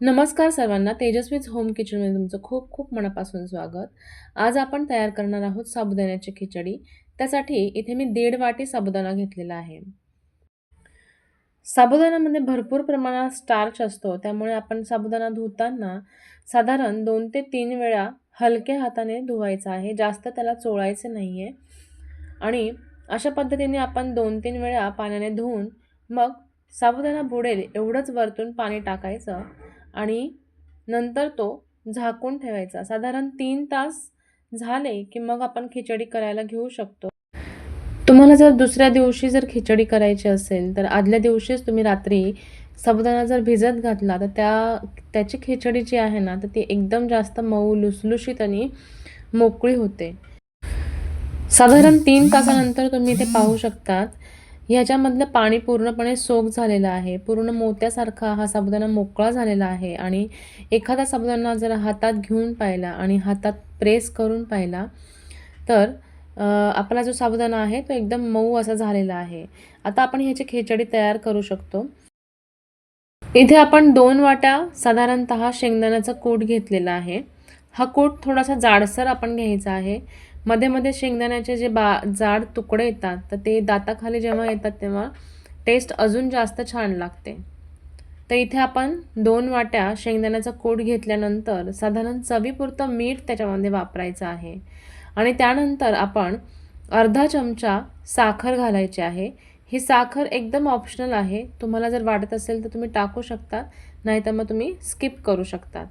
नमस्कार सर्वांना तेजस्वीच होम किचनमध्ये तुमचं खूप खूप मनापासून स्वागत. आज आपण तयार करणार आहोत साबुदाण्याची खिचडी. त्यासाठी इथे मी दीड वाटी साबुदाणा घेतलेला आहे. साबुदाण्यामध्ये भरपूर प्रमाणात स्टार्च असतो. त्यामुळे आपण साबुदाणा धुताना साधारण दोन ते तीन वेळा हलक्या हाताने धुवायचा आहे. जास्त त्याला चोळायचं नाही आहे आणि अशा पद्धतीने आपण दोन तीन वेळा पाण्याने धुवून मग साबुदाणा बुडेल एवढंच वरतून पाणी टाकायचं. आणि नंतर तो झाकून ठेवायचा. साधारण तीन तास झाले की मग आपण खिचडी करायला घेऊ शकतो. तुम्हाला जर दुसऱ्या दिवशी जर खिचडी करायची असेल तर आदल्या दिवशीच तुम्ही रात्री साबुदाणा जर भिजत घातला तर त्या त्याची खिचडी जी आहे ना तर ती एकदम जास्त मऊ लुसलुशीत आणि मोकळी होते. साधारण तीन तासानंतर तुम्ही ते पाहू शकतात. ह्याच्यामधलं पाणी पूर्णपणे सोक झालेलं आहे. पूर्ण मोत्यासारखा हा साबुदाणा मोकळा झालेला आहे आणि एखादा साबुदाणा जर हातात घेऊन पाहिला आणि हातात प्रेस करून पाहिला तर आपला जो साबुदाणा आहे तो एकदम मऊ असा झालेला आहे. आता आपण ह्याची खिचडी तयार करू शकतो. इथे आपण दोन वाट्या साधारणत शेंगदाण्याचा कूट घेतलेला आहे. हा कूट थोडासा जाडसर आपण घ्यायचा आहे. मध्ये मध्ये शेंगदाण्याचे जे बा जाड तुकडे येतात तर ते दाताखाली जेव्हा येतात तेव्हा टेस्ट अजून जास्त छान लागते. तर इथे आपण दोन वाट्या शेंगदाण्याचा कूट घेतल्यानंतर साधारण चवीपुरतं मीठ त्याच्यामध्ये वापरायचं आहे. आणि त्यानंतर आपण अर्धा चमचा साखर घालायची आहे. ही साखर एकदम ऑप्शनल आहे. तुम्हाला जर वाटत असेल तर तुम्ही टाकू शकता नाहीतर मग तुम्ही स्किप करू शकतात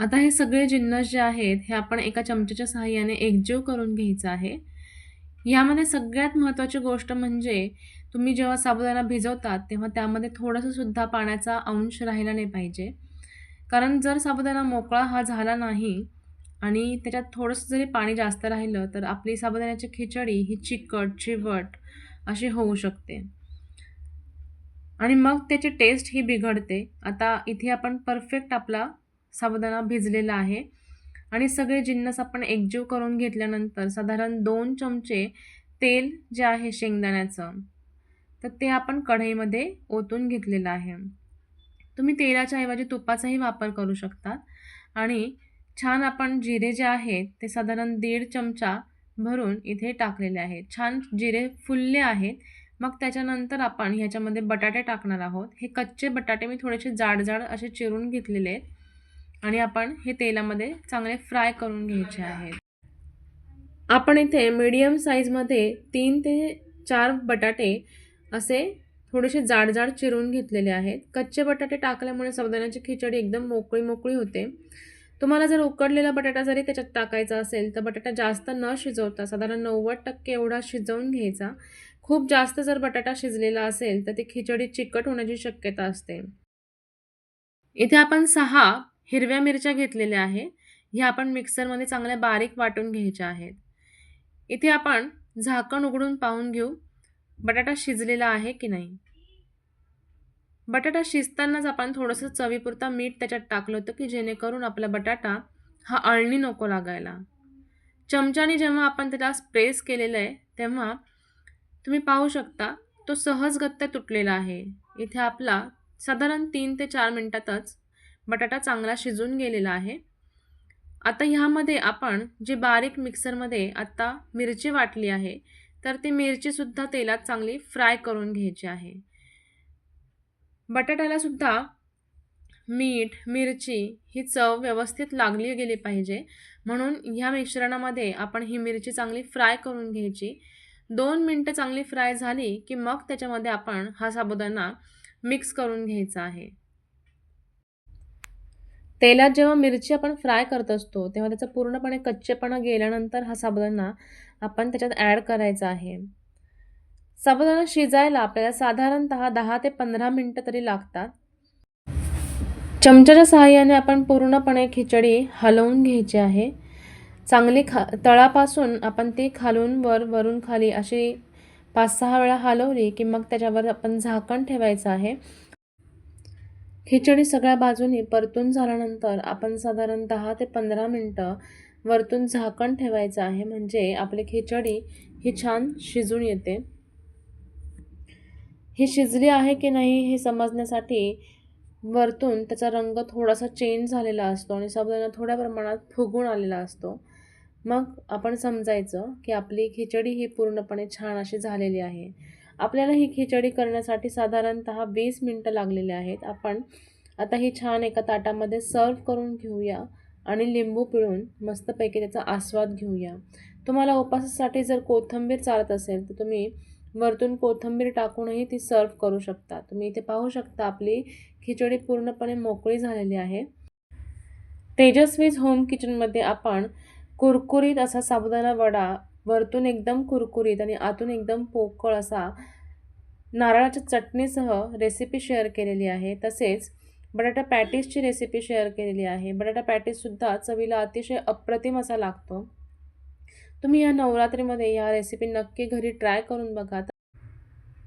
आता हे सगळे जिन्नस जे आहेत हे आपण एका चमच्याच्या सहाय्याने एकजीव करून घ्यायचं आहे. यामध्ये सगळ्यात महत्त्वाची गोष्ट म्हणजे तुम्ही जेव्हा साबुदाणा भिजवतात तेव्हा त्यामध्ये थोडंसं सुद्धा पाण्याचा अंश राहिला नाही पाहिजे. कारण जर साबुदाणा मोकळा हा झाला नाही आणि त्याच्यात थोडंसं जरी पाणी जास्त राहिलं तर आपली साबुदाण्याची खिचडी ही चिकट चिवट अशी होऊ शकते. आणि मग त्याची टेस्ट ही बिघडते. आता इथे आपण परफेक्ट आपला साबुदाणा भिजलेला आहे. आणि सगळे जिन्नस आपण एकजीव करून घेतल्यानंतर साधारण दोन चमचे तेल जे आहे शेंगदाण्याचं तर ते आपण कढईमध्ये ओतून घेतलेलं आहे. तुम्ही तेलाच्या ऐवजी तुपाचाही वापर करू शकता. आणि छान आपण जिरे जे आहेत ते साधारण दीड चमचा भरून इथे टाकलेले आहेत. छान जिरे फुलले आहेत. मग त्याच्यानंतर आपण ह्याच्यामध्ये बटाटे टाकणार आहोत. हे कच्चे बटाटे मी थोडेसे जाड जाड असे चिरून घेतलेले आहेत. आणि आपण हे तेलामध्ये चांगले फ्राय करून घ्यायचे आहेत. आपण इथे मीडियम साईजमध्ये तीन ते चार बटाटे असे थोडेसे जाड जाड चिरून घेतलेले आहेत. कच्चे बटाटे टाकल्यामुळे साबुदाण्याची खिचडी एकदम मोकळी मोकळी होते. तुम्हाला जर उकडलेला बटाटा जरी त्याच्यात टाकायचा असेल तर बटाटा जास्त न शिजवता साधारण नव्वद टक्के एवढा शिजवून घ्यायचा. खूप जास्त जर बटाटा शिजलेला असेल तर ती खिचडी चिकट होण्याची शक्यता असते. इथे आपण सहा हिरव्या मिरच्या घेतलेल्या आहे ह्या आपण मिक्सरमध्ये चांगल्या बारीक वाटून घ्यायच्या आहेत. इथे आपण झाकण उघडून पाहून घेऊ बटाटा शिजलेला आहे की नाही. बटाटा शिजतानाच आपण थोडंसं चवीपुरता मीठ त्याच्यात टाकलं होतं की जेणेकरून आपला बटाटा हा अळणी नको लागायला. चमच्याने जेव्हा आपण त्याला प्रेस केलेलं आहे तेव्हा तुम्ही पाहू शकता तो सहजगत्या तुटलेला आहे. इथे आपला साधारण तीन ते चार मिनटातच बटाटा चांगला शिजून गेलेला आहे. आता ह्यामध्ये आपण जे बारीक मिक्सरमध्ये आत्ता मिरची वाटली आहे तर ती मिरचीसुद्धा तेलात चांगली फ्राय करून घ्यायची आहे. बटाट्यालासुद्धा मीठ मिरची ही चव व्यवस्थित लागली गेली पाहिजे. म्हणून ह्या मिश्रणामध्ये आपण ही मिरची चांगली फ्राय करून घ्यायची. दोन मिनटं चांगली फ्राय झाली की मग त्याच्यामध्ये आपण हा साबुदाणा मिक्स करून घ्यायचा आहे. तेलात जेव्हा मिरची आपण फ्राय करत असतो तेव्हा त्याचा पूर्णपणे कच्चेपणा गेल्यानंतर हा साबुदाणा आपण त्याच्यात ॲड करायचा आहे. साबुदाणा शिजायला आपल्याला साधारणत दहा ते पंधरा मिनटं तरी लागतात. चमच्याच्या सहाय्याने आपण पूर्णपणे खिचडी हलवून घ्यायची आहे. चांगली खा तळापासून आपण ती खालून वर वरून खाली अशी पाच सहा वेळा हलवली की मग त्याच्यावर आपण झाकण ठेवायचं आहे. खिचडी सगळ्या बाजूनी परतून झाल्यानंतर आपण साधारण दहा ते पंधरा मिनटं वरतून झाकण ठेवायचं आहे. म्हणजे आपली खिचडी ही छान शिजून येते. ही शिजली आहे की नाही हे समजण्यासाठी वरतून त्याचा रंग थोडासा चेंज झालेला असतो आणि साबुदाणा थोड्या प्रमाणात फुगून आलेला असतो. मग आपण समजायचं की आपली खिचडी ही पूर्णपणे छान अशी झालेली आहे. आपल्याला ही खिचडी करण्यासाठी साधारणतः वीस मिनटं लागलेली आहेत. आपण आता ही छान एका ताटामध्ये सर्व करून घेऊया आणि लिंबू पिळून मस्तपैकी त्याचा आस्वाद घेऊया. तुम्हाला उपासासाठी जर कोथिंबीर चालत असेल तर तुम्ही वरतून कोथिंबीर टाकूनही ती सर्व करू शकता. तुम्ही इथे पाहू शकता आपली खिचडी पूर्णपणे मोकळी झालेली आहे. तेजस्वीज होम किचनमध्ये आपण कुरकुरीत असा साबुदाणा वडा वरतून एकदम कुरकुरीत आणि आतून एकदम पोकळ असा नारळाच्या चटणीसह रेसिपी शेअर केलेली आहे. तसेच बटाटा पॅटीसची रेसिपी शेअर केलेली आहे. बटाटा पॅटीससुद्धा चवीला अतिशय अप्रतिम असा लागतो. तुम्ही या नवरात्रीमध्ये या रेसिपी नक्की घरी ट्राय करून बघा.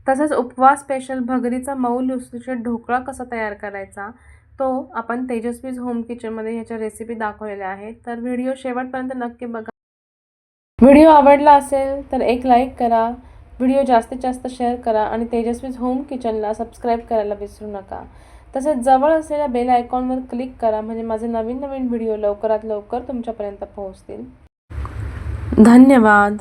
तसंच उपवास स्पेशल भगरीचा मऊ लुसलुशीत ढोकळा कसा तयार करायचा तो आपण तेजस्वीज होम किचनमध्ये ह्याच्या रेसिपी दाखवलेल्या आहेत. तर व्हिडिओ शेवटपर्यंत नक्की बघा. व्हिडिओ आवडला असेल तर एक लाईक करा. व्हिडिओ जास्तीत जास्त शेअर करा आणि तेजस्वीज होम किचनला सबस्क्राईब करायला विसरू नका. तसेच जवळ असलेल्या बेल आयकॉनवर क्लिक करा म्हणजे माझे नवीन नवीन व्हिडिओ लवकरात लवकर तुमच्यापर्यंत पोहोचतील. धन्यवाद.